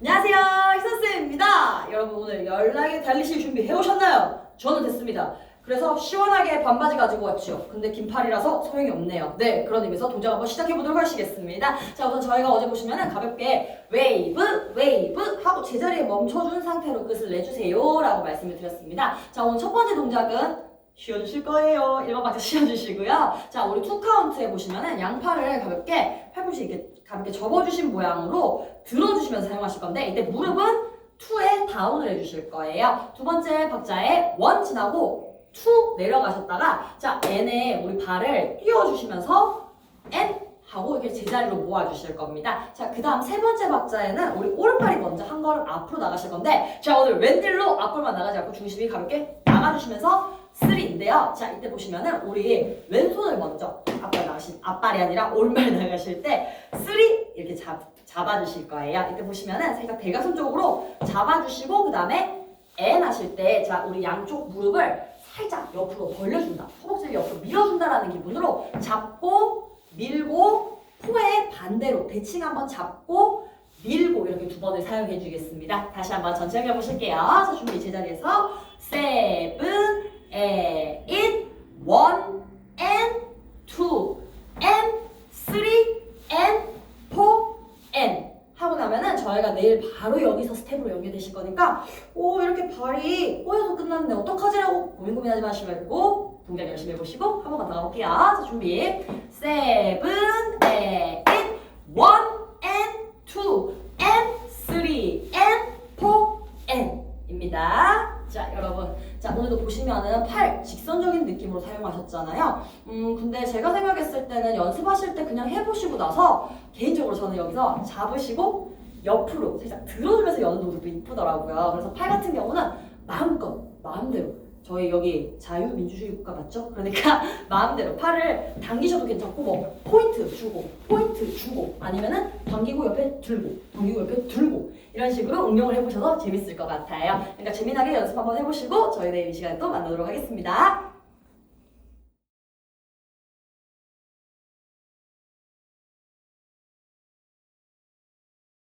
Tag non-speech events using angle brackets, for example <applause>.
안녕하세요, 희선쌤입니다. 여러분 오늘 연락에 달리실 준비 해오셨나요? 저는 됐습니다. 그래서 시원하게 반바지 가지고 왔죠. 근데 긴팔이라서 소용이 없네요. 네, 그런 의미에서 동작 한번 시작해보도록 하시겠습니다. 자, 우선 저희가 어제 보시면은 가볍게 웨이브, 웨이브 하고 제자리에 멈춰준 상태로 끝을 내주세요. 라고 말씀을 드렸습니다. 자, 오늘 첫 번째 동작은 쉬어주실 거예요. 1번 박자 <laughs> 쉬어주시고요. 자, 우리 투 카운트에 보시면은 양팔을 가볍게 팔꿈치 이렇게 가볍게 접어주신 모양으로 들어주시면서 사용하실 건데 이때 무릎은 투에 다운을 해주실 거예요. 두 번째 박자에 원 지나고 투 내려가셨다가 자 N에 우리 발을 띄워주시면서 N 하고 이렇게 제자리로 모아주실 겁니다. 자, 그 다음 세 번째 박자에는 우리 오른발이 먼저 한 걸음 앞으로 나가실 건데 자, 오늘 왼딜로 앞으로만 나가지 않고 중심이 가볍게 나가주시면서 3인데요. 자, 이때 보시면은 우리 왼손을 먼저 앞발 나가신 앞발이 아니라 오른발 나가실 때 3 이렇게 잡, 잡아주실 거예요. 이때 보시면은 살짝 대가슴 쪽으로 잡아주시고 그 다음에 N 하실 때 자, 우리 양쪽 무릎을 살짝 옆으로 벌려준다. 허벅지를 옆으로 밀어준다라는 기분으로 잡고 밀고 포의 반대로 대칭 한번 잡고 밀고 이렇게 두 번을 사용해 주겠습니다. 다시 한번 전체 해 보실게요. 자, 준비 제자리에서 one, and two, and three, and four, and 하고 나면은 저희가 내일 바로 여기서 스텝으로 연결되실 거니까 오 이렇게 발이 꼬여서 끝났는데 어떡하지라고 고민 고민하지 마시고 동작 열심히 해보시고 한 번만 더 가볼게요. 자 준비 eight, one, and two, and three, and four, and 입니다. 자 여러분 자 오늘도 보시면은 팔 직선적인 느낌으로 사용하셨잖아요. 음 근데 제가 생각했을 때는 연습하실 때 그냥 해보시고 나서 개인적으로 저는 여기서 잡으시고 옆으로 살짝 들어주면서 여는 동작도 이쁘더라고요. 그래서 팔 같은 경우는 마음껏 마음대로 저희 여기 자유민주주의 국가 맞죠? 그러니까 <laughs> 마음대로 팔을 당기셔도 괜찮고 뭐 포인트 주고 포인트 주고 아니면은 당기고 옆에 들고 당기고 옆에 들고 이런 식으로 응용을 해보셔도 재밌을 것 같아요. 그러니까 재미나게 연습 한번 해보시고 저희 내일 이 시간에 또 만나도록 하겠습니다.